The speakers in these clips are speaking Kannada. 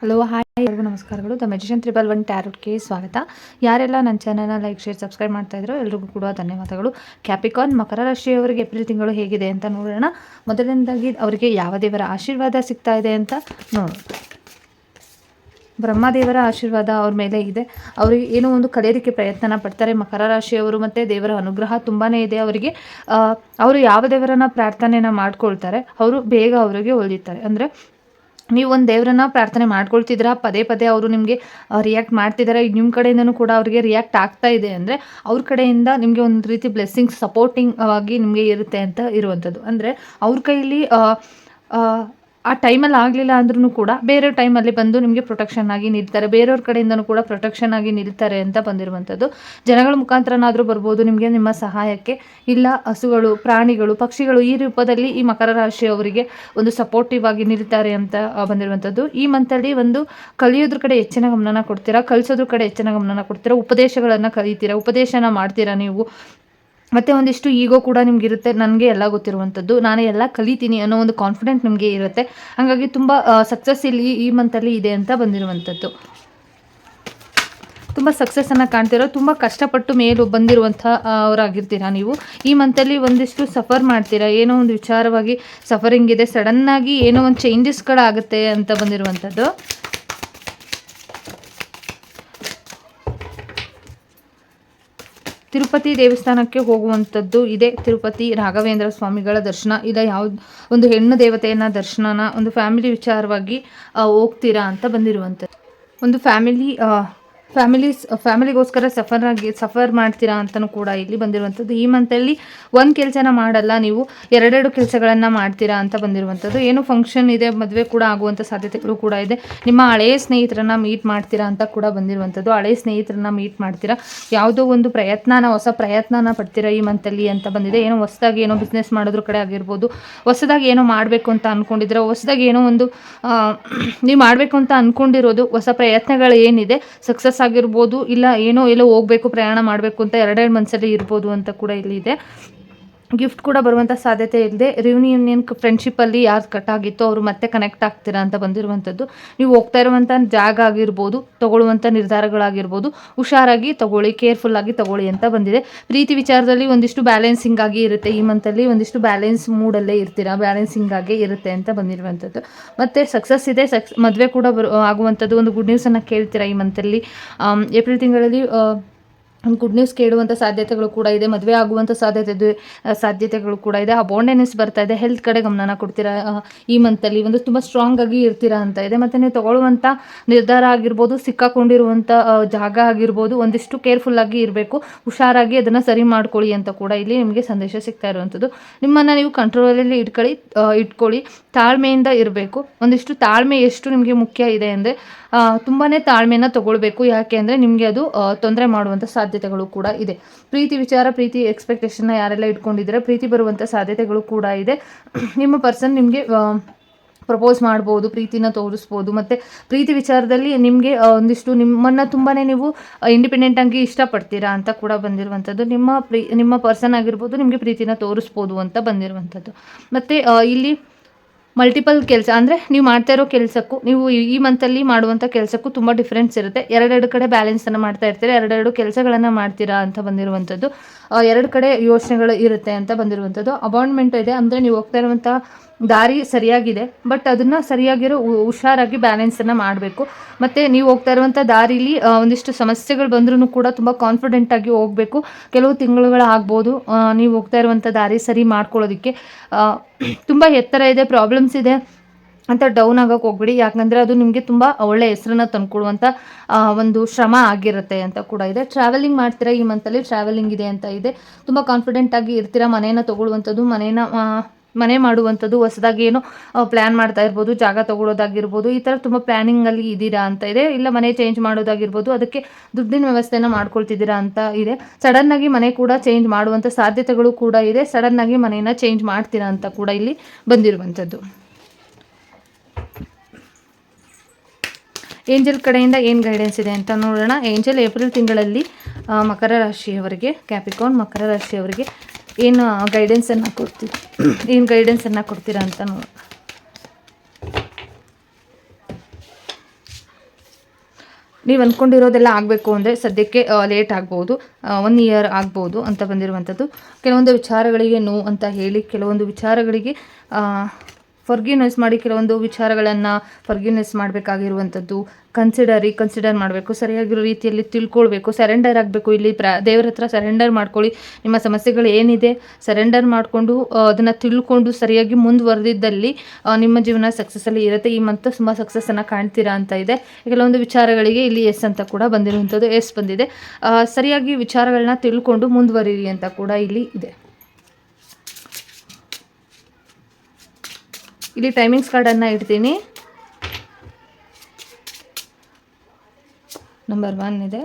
ಹಲೋ ಹಾಯ್ ಎಲ್ಲರಿಗೂ ನಮಸ್ಕಾರಗಳು. ದ ಮೆಜಿಷನ್ ತ್ರಿಬಲ್ ಒನ್ ಟ್ಯಾರೋಟ್ಗೆ ಸ್ವಾಗತ. ಯಾರೆಲ್ಲ ನನ್ನ ಚಾನಲ್ನ ಲೈಕ್ ಶೇರ್ ಸಬ್ಸ್ಕ್ರೈಬ್ ಮಾಡ್ತಾ ಇದ್ರು ಎಲ್ರಿಗೂ ಕೂಡ ಧನ್ಯವಾದಗಳು. ಕ್ಯಾಪಿಕಾನ್ ಮಕರ ರಾಶಿಯವರಿಗೆ ಏಪ್ರಿಲ್ ತಿಂಗಳು ಹೇಗಿದೆ ಅಂತ ನೋಡೋಣ. ಮೊದಲನೇದಾಗಿ ಅವರಿಗೆ ಯಾವ ದೇವರ ಆಶೀರ್ವಾದ ಸಿಗ್ತಾ ಇದೆ ಅಂತ ನೋಡೋಣ. ಬ್ರಹ್ಮದೇವರ ಆಶೀರ್ವಾದ ಅವ್ರ ಮೇಲೆ ಇದೆ. ಅವರಿಗೆ ಏನೋ ಒಂದು ಕಲಿಯೋದಕ್ಕೆ ಪ್ರಯತ್ನ ಪಡ್ತಾರೆ ಮಕರ ರಾಶಿಯವರು ಮತ್ತು ದೇವರ ಅನುಗ್ರಹ ತುಂಬಾ ಇದೆ ಅವರಿಗೆ. ಅವರು ಯಾವ ದೇವರನ್ನ ಪ್ರಾರ್ಥನೆನ ಮಾಡ್ಕೊಳ್ತಾರೆ, ಅವರು ಬೇಗ ಅವರಿಗೆ ಒಲಿತಾರೆ ಅಂದರೆ ನೀವು ಒಂದು ದೇವರನ್ನ ಪ್ರಾರ್ಥನೆ ಮಾಡ್ಕೊಳ್ತಿದ್ದೀರಾ, ಪದೇ ಪದೇ ಅವರು ನಿಮಗೆ ರಿಯಾಕ್ಟ್ ಮಾಡ್ತಿದ್ದಾರೆ. ನಿಮ್ಮ ಕಡೆಯಿಂದನೂ ಕೂಡ ಅವರಿಗೆ ರಿಯಾಕ್ಟ್ ಆಗ್ತಾ ಇದೆ ಅಂದರೆ ಅವ್ರ ಕಡೆಯಿಂದ ನಿಮಗೆ ಒಂದು ರೀತಿ ಬ್ಲೆಸ್ಸಿಂಗ್ ಸಪೋರ್ಟಿಂಗ್ ಆಗಿ ನಿಮಗೆ ಇರುತ್ತೆ ಅಂತ ಇರುವಂಥದ್ದು. ಅಂದರೆ ಅವ್ರ ಕೈಲಿ ಆ, ಟೈಮಲ್ಲಿ ಆಗಲಿಲ್ಲ ಅಂದ್ರೂ ಕೂಡ ಬೇರೆ ಟೈಮಲ್ಲಿ ಬಂದು ನಿಮಗೆ ಪ್ರೊಟೆಕ್ಷನ್ ಆಗಿ ನಿಲ್ತಾರೆ. ಬೇರೆಯವ್ರ ಕಡೆಯಿಂದನೂ ಕೂಡ ಪ್ರೊಟೆಕ್ಷನ್ ಆಗಿ ನಿಲ್ತಾರೆ ಅಂತ ಬಂದಿರುವಂಥದ್ದು. ಜನಗಳ ಮುಖಾಂತರನಾದರೂ ಬರ್ಬೋದು ನಿಮಗೆ ನಿಮ್ಮ ಸಹಾಯಕ್ಕೆ. ಇಲ್ಲ ಹಸುಗಳು ಪ್ರಾಣಿಗಳು ಪಕ್ಷಿಗಳು ಈ ರೂಪದಲ್ಲಿ ಈ ಮಕರ ರಾಶಿಯವರಿಗೆ ಒಂದು ಸಪೋರ್ಟಿವ್ ಆಗಿ ನಿಲ್ತಾರೆ ಅಂತ ಬಂದಿರುವಂಥದ್ದು. ಈ ಮಂತಲ್ಲಿ ಒಂದು ಕಲಿಯೋದ್ರ ಕಡೆ ಹೆಚ್ಚಿನ ಗಮನನ ಕೊಡ್ತೀರಾ? ಕಲಿಸೋದ್ರ ಕಡೆ ಹೆಚ್ಚಿನ ಗಮನ ಕೊಡ್ತೀರಾ? ಉಪದೇಶಗಳನ್ನು ಕಲಿತೀರಾ? ಉಪದೇಶನ ಮಾಡ್ತೀರಾ ನೀವು? ಮತ್ತು ಒಂದಿಷ್ಟು ಈಗೋ ಕೂಡ ನಿಮ್ಗೆ ಇರುತ್ತೆ ನನಗೆ ಎಲ್ಲ ಗೊತ್ತಿರುವಂಥದ್ದು. ನಾನು ಎಲ್ಲ ಕಲಿತೀನಿ ಅನ್ನೋ ಒಂದು ಕಾನ್ಫಿಡೆಂಟ್ ನಿಮಗೆ ಇರುತ್ತೆ. ಹಾಗಾಗಿ ತುಂಬ ಸಕ್ಸಸ್ ಇಲ್ಲಿ ಈ ಮಂತಲ್ಲಿ ಇದೆ ಅಂತ ಬಂದಿರುವಂಥದ್ದು. ತುಂಬ ಸಕ್ಸಸ್ಸನ್ನು ಕಾಣ್ತಿರೋ, ತುಂಬ ಕಷ್ಟಪಟ್ಟು ಮೇಲು ಬಂದಿರುವಂಥ ಅವರಾಗಿರ್ತೀರಾ ನೀವು? ಈ ಮಂತಲ್ಲಿ ಒಂದಿಷ್ಟು ಸಫರ್ ಮಾಡ್ತೀರಾ? ಏನೋ ಒಂದು ವಿಚಾರವಾಗಿ ಸಫರಿಂಗ್ ಇದೆ ಸಡನ್ನಾಗಿ ಏನೋ ಒಂದು ಚೇಂಜಸ್ಗಳಾಗುತ್ತೆ ಅಂತ ಬಂದಿರುವಂಥದ್ದು. ತಿರುಪತಿ ದೇವಸ್ಥಾನಕ್ಕೆ ಹೋಗುವಂಥದ್ದು ಇದೆ. ತಿರುಪತಿ ರಾಘವೇಂದ್ರ ಸ್ವಾಮಿಗಳ ದರ್ಶನ. ಇಲ್ಲ ಯಾವ ಒಂದು ಹೆಣ್ಣು ದೇವತೆಯನ್ನ ದರ್ಶನನ ಒಂದು ಫ್ಯಾಮಿಲಿ ವಿಚಾರವಾಗಿ ಹೋಗ್ತೀರಾ ಅಂತ ಬಂದಿರುವಂಥದ್ದು. ಒಂದು ಫ್ಯಾಮಿಲಿ ಫ್ಯಾಮಿಲೀಸ್ ಫ್ಯಾಮಿಲಿಗೋಸ್ಕರ ಸಫರ್ ಆಗಿ, ಸಫರ್ ಮಾಡ್ತೀರಾ ಅಂತಲೂ ಕೂಡ ಇಲ್ಲಿ ಬಂದಿರುವಂಥದ್ದು. ಈ ಮಂತಲ್ಲಿ ಒಂದು ಕೆಲಸನ ಮಾಡಲ್ಲ ನೀವು, ಎರಡೆರಡು ಕೆಲಸಗಳನ್ನು ಮಾಡ್ತೀರಾ ಅಂತ ಬಂದಿರುವಂಥದ್ದು. ಏನು ಫಂಕ್ಷನ್ ಇದೆ, ಮದುವೆ ಕೂಡ ಆಗುವಂಥ ಸಾಧ್ಯತೆಗಳು ಕೂಡ ಇದೆ. ನಿಮ್ಮ ಹಳೆಯ ಸ್ನೇಹಿತರನ್ನ ಮೀಟ್ ಮಾಡ್ತೀರಾ ಅಂತ ಕೂಡ ಬಂದಿರುವಂಥದ್ದು. ಹಳೆಯ ಸ್ನೇಹಿತರನ್ನ ಮೀಟ್ ಮಾಡ್ತೀರಾ? ಯಾವುದೋ ಒಂದು ಪ್ರಯತ್ನನ, ಹೊಸ ಪ್ರಯತ್ನನ ಪಡ್ತೀರಾ ಈ ಮಂತಲ್ಲಿ ಅಂತ ಬಂದಿದೆ. ಏನೋ ಹೊಸದಾಗಿ ಏನೋ ಬಿಸ್ನೆಸ್ ಮಾಡೋದ್ರ ಕಡೆ ಆಗಿರ್ಬೋದು. ಹೊಸದಾಗಿ ಏನೋ ಮಾಡಬೇಕು ಅಂತ ಅಂದ್ಕೊಂಡಿದ್ರೆ ಹೊಸದಾಗಿ ಏನೋ ಒಂದು ನೀವು ಮಾಡಬೇಕು ಅಂತ ಅಂದ್ಕೊಂಡಿರೋದು ಹೊಸ ಪ್ರಯತ್ನಗಳು ಏನಿದೆ ಸಕ್ಸಸ್ ಆಗಿರ್ಬೋದು ಇಲ್ಲ ಏನೋ ಎಲ್ಲೋ ಹೋಗ್ಬೇಕು, ಪ್ರಯಾಣ ಮಾಡಬೇಕು ಅಂತ ಎರಡೆರಡು ಮನಸ್ಸಲ್ಲಿ ಇರ್ಬೋದು ಅಂತ ಕೂಡ ಇಲ್ಲಿ ಇದೆ. ಗಿಫ್ಟ್ ಕೂಡ ಬರುವಂಥ ಸಾಧ್ಯತೆ ಇಲ್ಲದೆ ರಿಯೂನಿಯನ್ ಫ್ರೆಂಡ್ಶಿಪ್ಪಲ್ಲಿ ಯಾರು ಕಟ್ ಆಗಿತ್ತು ಅವರು ಮತ್ತೆ ಕನೆಕ್ಟ್ ಆಗ್ತೀರಾ ಅಂತ ಬಂದಿರುವಂಥದ್ದು. ನೀವು ಹೋಗ್ತಾ ಇರುವಂಥ ಜಾಗ ಆಗಿರ್ಬೋದು, ತಗೊಳ್ಳುವಂತ ನಿರ್ಧಾರಗಳಾಗಿರ್ಬೋದು, ಹುಷಾರಾಗಿ ತಗೊಳ್ಳಿ ಕೇರ್ಫುಲ್ ಆಗಿ ತಗೊಳ್ಳಿ ಅಂತ ಬಂದಿದೆ. ಪ್ರೀತಿ ವಿಚಾರದಲ್ಲಿ ಒಂದಿಷ್ಟು ಬ್ಯಾಲೆನ್ಸಿಂಗ್ ಆಗಿ ಇರುತ್ತೆ. ಈ ಮಂತಲ್ಲಿ ಒಂದಿಷ್ಟು ಬ್ಯಾಲೆನ್ಸ್ ಮೂಡಲ್ಲೇ ಇರ್ತೀರಾ ಬ್ಯಾಲೆನ್ಸಿಂಗ್ ಆಗಿ ಇರುತ್ತೆ ಅಂತ ಬಂದಿರುವಂಥದ್ದು. ಮತ್ತೆ ಸಕ್ಸಸ್ ಇದೆ ಸಕ್ಸ್ ಮದುವೆ ಕೂಡ ಬರು ಆಗುವಂಥದ್ದು ಒಂದು ಗುಡ್ ನ್ಯೂಸನ್ನು ಕೇಳ್ತೀರಾ ಈ ಮಂತಲ್ಲಿ ಏಪ್ರಿಲ್ ತಿಂಗಳಲ್ಲಿ ಗುಡ್ ನ್ಯೂಸ್ ಕೇಳುವಂಥ ಸಾಧ್ಯತೆಗಳು ಕೂಡ ಇದೆ ಮದುವೆ ಆಗುವಂಥ ಸಾಧ್ಯತೆ ಸಾಧ್ಯತೆಗಳು ಕೂಡ ಇದೆ. ಅಬಾಂಡೆನೆಸ್ ಬರ್ತಾ ಇದೆ ಹೆಲ್ತ್ ಕಡೆ ಗಮನ ಕೊಡ್ತೀರಾ? ಆ, ಈ ಮಂತಲ್ಲಿ ಒಂದು ತುಂಬ ಸ್ಟ್ರಾಂಗ್ ಆಗಿ ಇರ್ತೀರಾ ಅಂತ ಇದೆ. ಮತ್ತು ನೀವು ತಗೊಳ್ಳುವಂಥ ನಿರ್ಧಾರ ಆಗಿರ್ಬೋದು ಸಿಕ್ಕಾಕೊಂಡಿರುವಂಥ ಜಾಗ ಆಗಿರ್ಬೋದು ಒಂದಿಷ್ಟು ಕೇರ್ಫುಲ್ ಆಗಿ ಇರಬೇಕು. ಹುಷಾರಾಗಿ ಅದನ್ನು ಸರಿ ಮಾಡ್ಕೊಳ್ಳಿ ಅಂತ ಕೂಡ ಇಲ್ಲಿ ನಿಮಗೆ ಸಂದೇಶ ಸಿಗ್ತಾ ಇರುವಂಥದ್ದು ನಿಮ್ಮನ್ನು ನೀವು ಕಂಟ್ರೋಲಲ್ಲಿ ಇಟ್ಕೊಳ್ಳಿ ಆ, ಇಟ್ಕೊಳ್ಳಿ. ತಾಳ್ಮೆಯಿಂದ ಇರಬೇಕು. ಒಂದಿಷ್ಟು ತಾಳ್ಮೆ ಎಷ್ಟು ನಿಮಗೆ ಮುಖ್ಯ ಇದೆ ಅಂದರೆ ತುಂಬಾ ತಾಳ್ಮೆಯನ್ನು ತಗೊಳ್ಬೇಕು. ಯಾಕೆ ಅಂದರೆ ನಿಮಗೆ ಅದು ತೊಂದರೆ ಮಾಡುವಂಥ ಸಾಧ್ಯತೆಗಳು ಕೂಡ ಇದೆ. ಪ್ರೀತಿ ವಿಚಾರ, ಪ್ರೀತಿ ಎಕ್ಸ್ಪೆಕ್ಟೇಷನ್ನ ಯಾರೆಲ್ಲ ಇಟ್ಕೊಂಡಿದ್ರೆ ಪ್ರೀತಿ ಬರುವಂಥ ಸಾಧ್ಯತೆಗಳು ಕೂಡ ಇದೆ. ನಿಮ್ಮ ಪರ್ಸನ್ ನಿಮಗೆ ಪ್ರಪೋಸ್ ಮಾಡ್ಬೋದು, ಪ್ರೀತಿನ ತೋರಿಸ್ಬೋದು. ಮತ್ತು ಪ್ರೀತಿ ವಿಚಾರದಲ್ಲಿ ನಿಮಗೆ ಒಂದಿಷ್ಟು ನಿಮ್ಮನ್ನು ತುಂಬಾ ನೀವು ಇಂಡಿಪೆಂಡೆಂಟ್ ಆಗಿ ಇಷ್ಟಪಡ್ತೀರಾ ಅಂತ ಕೂಡ ಬಂದಿರುವಂಥದ್ದು ನಿಮ್ಮ ಪ್ರೀ, ನಿಮ್ಮ ಪರ್ಸನ್ ಆಗಿರ್ಬೋದು ನಿಮಗೆ ಪ್ರೀತಿನ ತೋರಿಸ್ಬೋದು ಅಂತ ಬಂದಿರುವಂಥದ್ದು ಮತ್ತು ಇಲ್ಲಿ ಮಲ್ಟಿಪಲ್ ಕೆಲಸ, ಅಂದರೆ ನೀವು ಮಾಡ್ತಾ ಇರೋ ಕೆಲಸಕ್ಕೂ, ನೀವು ಈ- ಮಂತಲ್ಲಿ ಮಾಡುವಂಥ ಕೆಲಸಕ್ಕೂ ತುಂಬ ಡಿಫ್ರೆನ್ಸ್ ಇರುತ್ತೆ. ಎರಡೆರಡು ಕಡೆ ಬ್ಯಾಲೆನ್ಸನ್ನು ಮಾಡ್ತಾ ಇರ್ತೀರಿ, ಎರಡೆರಡು ಕೆಲಸಗಳನ್ನು ಮಾಡ್ತೀರಾ ಅಂತ ಬಂದಿರುವಂಥದ್ದು. ಎರಡು ಕಡೆ ಯೋಚನೆಗಳು ಇರುತ್ತೆ ಅಂತ ಬಂದಿರುವಂಥದ್ದು. ಅಪಾಯಿಂಟ್ಮೆಂಟ್ ಇದೆ, ಅಂದರೆ ನೀವು ಹೋಗ್ತಾ ಇರುವಂಥ ದಾರಿ ಸರಿಯಾಗಿದೆ ಬಟ್ ಅದನ್ನು ಸರಿಯಾಗಿರೋ ಹುಷಾರಾಗಿ ಬ್ಯಾಲೆನ್ಸನ್ನು ಮಾಡಬೇಕು. ಮತ್ತು ನೀವು ಹೋಗ್ತಾ ಇರುವಂಥ ದಾರಿಲಿ ಒಂದಿಷ್ಟು ಸಮಸ್ಯೆಗಳು ಬಂದ್ರೂ ಕೂಡ ತುಂಬ ಕಾನ್ಫಿಡೆಂಟಾಗಿ ಹೋಗಬೇಕು. ಕೆಲವು ತಿಂಗಳುಗಳಾಗ್ಬೋದು ನೀವು ಹೋಗ್ತಾ ಇರುವಂಥ ದಾರಿ ಸರಿ ಮಾಡ್ಕೊಳ್ಳೋದಕ್ಕೆ. ತುಂಬ ಎತ್ತರ ಇದೆ ಪ್ರಾಬ್ಲಮ್ಸ್ ಇದೆ ಅಂತ ಡೌನ್ ಆಗೋಕೆ ಹೋಗ್ಬಿಡಿ. ಯಾಕಂದರೆ ಅದು ನಿಮಗೆ ತುಂಬ ಒಳ್ಳೆ ಹೆಸರನ್ನ ತಂದುಕೊಡುವಂಥ ಒಂದು ಶ್ರಮ ಆಗಿರುತ್ತೆ ಅಂತ ಕೂಡ ಇದೆ. ಟ್ರಾವೆಲಿಂಗ್ ಮಾಡ್ತೀರಾ ಈ ಮಂತಲ್ಲಿ ಟ್ರಾವೆಲಿಂಗ್ ಇದೆ ಅಂತ ಇದೆ. ತುಂಬ ಕಾನ್ಫಿಡೆಂಟಾಗಿ ಇರ್ತೀರಾ ಮನೇನ ತೊಗೊಳ್ಳುವಂಥದ್ದು? ಮನೇನ ಮನೆ ಮಾಡುವಂಥದ್ದು, ಹೊಸದಾಗಿ ಏನೋ ಪ್ಲ್ಯಾನ್ ಮಾಡ್ತಾ ಇರ್ಬೋದು, ಜಾಗ ತಗೊಳ್ಳೋದಾಗಿರ್ಬೋದು, ಈ ಥರ ತುಂಬ ಪ್ಲ್ಯಾನಿಂಗಲ್ಲಿ ಇದ್ದೀರಾ ಅಂತ ಇದೆ. ಇಲ್ಲ ಮನೆ ಚೇಂಜ್ ಮಾಡೋದಾಗಿರ್ಬೋದು, ಅದಕ್ಕೆ ದುಡ್ಡಿನ ವ್ಯವಸ್ಥೆನ ಮಾಡ್ಕೊಳ್ತಿದ್ದೀರಾ ಅಂತ ಇದೆ. ಸಡನ್ನಾಗಿ ಮನೆ ಕೂಡ ಚೇಂಜ್ ಮಾಡುವಂಥ ಸಾಧ್ಯತೆಗಳು ಕೂಡ ಇದೆ. ಸಡನ್ನಾಗಿ ಮನೆಯನ್ನು ಚೇಂಜ್ ಮಾಡ್ತೀರಾ ಅಂತ ಕೂಡ ಇಲ್ಲಿ ಬಂದಿರುವಂಥದ್ದು. ಏಂಜಲ್ ಕಡೆಯಿಂದ ಏನು ಗೈಡೆನ್ಸ್ ಇದೆ ಅಂತ ನೋಡೋಣ. ಏಂಜಲ್ ಏಪ್ರಿಲ್ ತಿಂಗಳಲ್ಲಿ ಮಕರ ರಾಶಿಯವರಿಗೆ ಕ್ಯಾಪಿಕೋನ್ ಮಕರ ರಾಶಿಯವರಿಗೆ ಏನು ಗೈಡೆನ್ಸನ್ನು ಕೊಡ್ತೀವಿ ಏನು ಗೈಡೆನ್ಸನ್ನು ಕೊಡ್ತೀರಾ ಅಂತ ನೋಡಿ. ನೀವು ಅಂದ್ಕೊಂಡಿರೋದೆಲ್ಲ ಆಗಬೇಕು ಅಂದರೆ ಸದ್ಯಕ್ಕೆ ಲೇಟ್ ಆಗ್ಬೋದು ಒನ್ ಇಯರ್ ಆಗ್ಬೋದು ಅಂತ ಬಂದಿರುವಂಥದ್ದು. ಕೆಲವೊಂದು ವಿಚಾರಗಳಿಗೆ ನೋ ಅಂತ ಹೇಳಿ, ಕೆಲವೊಂದು ವಿಚಾರಗಳಿಗೆ ಫರ್ಗಿನೆಸ್ ಮಾಡಿ ಕೆಲವೊಂದು ವಿಚಾರಗಳನ್ನು ಫರ್ಗಿನೆಸ್ ಮಾಡಬೇಕಾಗಿರುವಂಥದ್ದು. ಕನ್ಸಿಡರ್ ರೀಕನ್ಸಿಡರ್ ಮಾಡಬೇಕು, ಸರಿಯಾಗಿರೋ ರೀತಿಯಲ್ಲಿ ತಿಳ್ಕೊಳ್ಬೇಕು ಸರೆಂಡರ್ ಆಗಬೇಕು. ಇಲ್ಲಿ ಪ್ರ, ದೇವ್ರ ಹತ್ರ ಸರೆಂಡರ್ ಮಾಡ್ಕೊಳ್ಳಿ. ನಿಮ್ಮ ಸಮಸ್ಯೆಗಳು ಏನಿದೆ ಸರೆಂಡರ್ ಮಾಡಿಕೊಂಡು ಅದನ್ನು ತಿಳ್ಕೊಂಡು ಸರಿಯಾಗಿ ಮುಂದುವರೆದಿದ್ದಲ್ಲಿ ನಿಮ್ಮ ಜೀವನ ಸಕ್ಸಸ್ಸಲ್ಲಿ ಇರುತ್ತೆ. ಈ ಮಂತ್ ತುಂಬ ಸಕ್ಸಸ್ಸನ್ನು ಕಾಣ್ತೀರಾ ಅಂತ ಇದೆ. ಕೆಲವೊಂದು ವಿಚಾರಗಳಿಗೆ ಇಲ್ಲಿ ಎಸ್ ಅಂತ ಕೂಡ ಬಂದಿರುವಂಥದ್ದು ಎಸ್ ಬಂದಿದೆ. ಸರಿಯಾಗಿ ವಿಚಾರಗಳನ್ನ ತಿಳ್ಕೊಂಡು ಮುಂದುವರಿರಿ ಅಂತ ಕೂಡ ಇಲ್ಲಿ ಇದೆ. ಇಲ್ಲಿ ಟೈಮಿಂಗ್ಸ್ ಕಾರ್ಡನ್ನು ಇಡ್ತೀನಿ. ನಂಬರ್ ಒನ್ ಇದೆ.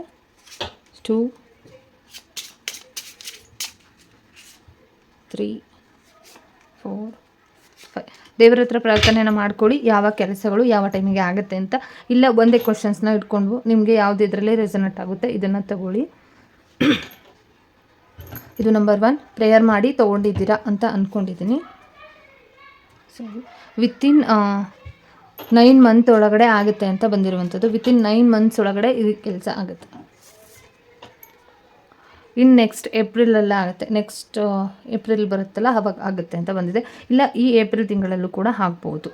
ಟೂ ತ್ರೀ ಫೋರ್ ಫೈ ದೇವರ ಹತ್ರ ಪ್ರಾರ್ಥನೆಯನ್ನು ಮಾಡ್ಕೊಳ್ಳಿ, ಯಾವ ಕೆಲಸಗಳು ಯಾವ ಟೈಮಿಗೆ ಆಗುತ್ತೆ ಅಂತ. ಇಲ್ಲ, ಒಂದೇ ಕ್ವಶನ್ಸ್ನ ಇಟ್ಕೊಂಡು ನಿಮಗೆ ಯಾವುದು ಇದರಲ್ಲೇ ರೆಸನೆಟ್ ಆಗುತ್ತೆ, ಇದನ್ನು ತಗೊಳ್ಳಿ. ಇದು ನಂಬರ್ ಒನ್ ಪ್ರೇಯರ್ ಮಾಡಿ ತೊಗೊಂಡಿದ್ದೀರಾ ಅಂತ ಅಂದ್ಕೊಂಡಿದ್ದೀನಿ ವಿತಿನ್ ನೈನ್ ಮಂತ್ ಒಳಗಡೆ ಆಗುತ್ತೆ ಅಂತ ಬಂದಿರುವಂಥದ್ದು. ವಿತಿನ್ ನೈನ್ ಮಂತ್ಸ್ ಒಳಗಡೆ ಇದು ಕೆಲಸ ಆಗುತ್ತೆ. ಇನ್ನು ನೆಕ್ಸ್ಟ್ ಏಪ್ರಿಲಲ್ಲೇ ಆಗುತ್ತೆ. ನೆಕ್ಸ್ಟ್ ಏಪ್ರಿಲ್ ಬರುತ್ತಲ್ಲ, ಅವಾಗ ಆಗುತ್ತೆ ಅಂತ ಬಂದಿದೆ. ಇಲ್ಲ, ಈ ಏಪ್ರಿಲ್ ತಿಂಗಳಲ್ಲೂ ಕೂಡ ಆಗ್ಬೋದು.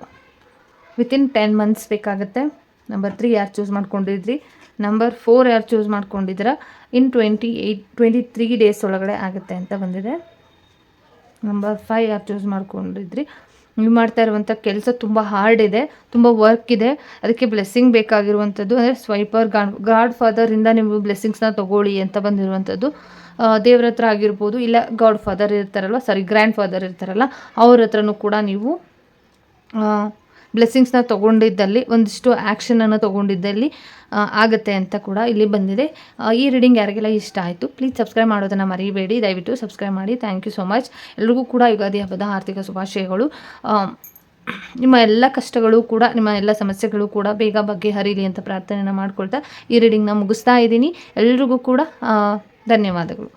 ವಿತಿನ್ ಟೆನ್ ಮಂತ್ಸ್ ಬೇಕಾಗುತ್ತೆ. ನಂಬರ್ ತ್ರೀ ಯಾರು ಚೂಸ್ ಮಾಡ್ಕೊಂಡಿದ್ರಿ? ನಂಬರ್ ಫೋರ್ ಯಾರು ಚೂಸ್ ಮಾಡ್ಕೊಂಡಿದ್ದೀರಾ? In twenty eight twenty three days ಒಳಗಡೆ ಆಗುತ್ತೆ ಅಂತ ಬಂದಿದೆ. ನಂಬರ್ ಫೈವ್ ಯಾರು ಚೂಸ್ ಮಾಡ್ಕೊಂಡಿದ್ರಿ? ನೀವು ಮಾಡ್ತಾ ಇರುವಂಥ ಕೆಲಸ ತುಂಬ ಹಾರ್ಡ್ ಇದೆ, ತುಂಬ ವರ್ಕ್ ಇದೆ. ಅದಕ್ಕೆ ಬ್ಲೆಸ್ಸಿಂಗ್ ಬೇಕಾಗಿರುವಂಥದ್ದು ಅಂದರೆ ಸ್ವೈಪರ್ ಗಾಡ್ ಗಾಡ್ ಫಾದರಿಂದ ನೀವು ಬ್ಲೆಸ್ಸಿಂಗ್ಸ್ನ ತೊಗೊಳ್ಳಿ ಅಂತ ಬಂದಿರುವಂಥದ್ದು ದೇವ್ರ ಹತ್ರ ಆಗಿರ್ಬೋದು, ಇಲ್ಲ ಗಾಡ್ ಫಾದರ್ ಇರ್ತಾರಲ್ವ ಸಾರಿ ಗ್ರ್ಯಾಂಡ್ ಫಾದರ್ ಇರ್ತಾರಲ್ಲ, ಅವ್ರ ಹತ್ರನೂ ಕೂಡ ನೀವು ಬ್ಲೆಸ್ಸಿಂಗ್ಸ್ನ ತೊಗೊಂಡಿದ್ದಲ್ಲಿ, ಒಂದಿಷ್ಟು ಆ್ಯಕ್ಷನನ್ನು ತೊಗೊಂಡಿದ್ದಲ್ಲಿ ಆಗುತ್ತೆ ಅಂತ ಕೂಡ ಇಲ್ಲಿ ಬಂದಿದೆ. ಈ ರೀಡಿಂಗ್ ಯಾರಿಗೆಲ್ಲ ಇಷ್ಟ ಆಯಿತು ಪ್ಲೀಸ್ ಸಬ್ಸ್ಕ್ರೈಬ್ ಮಾಡೋದನ್ನು ಮರಿಬೇಡಿ. ದಯವಿಟ್ಟು ಸಬ್ಸ್ಕ್ರೈಬ್ ಮಾಡಿ. ಥ್ಯಾಂಕ್ ಯು ಸೊ ಮಚ್ ಎಲ್ರಿಗೂ ಕೂಡ ಯುಗಾದಿ ಹಬ್ಬದ ಆರ್ಥಿಕ ಶುಭಾಶಯಗಳು. ನಿಮ್ಮ ಎಲ್ಲ ಕಷ್ಟಗಳು ಕೂಡ, ನಿಮ್ಮ ಎಲ್ಲ ಸಮಸ್ಯೆಗಳು ಕೂಡ ಬೇಗ ಬಗೆಹರಿಲಿ ಅಂತ ಪ್ರಾರ್ಥನೆಯನ್ನು ಮಾಡ್ಕೊಳ್ತಾ ಈ ರೀಡಿಂಗ್ನ ಮುಗಿಸ್ತಾ ಇದ್ದೀನಿ. ಎಲ್ರಿಗೂ ಕೂಡ ಧನ್ಯವಾದಗಳು.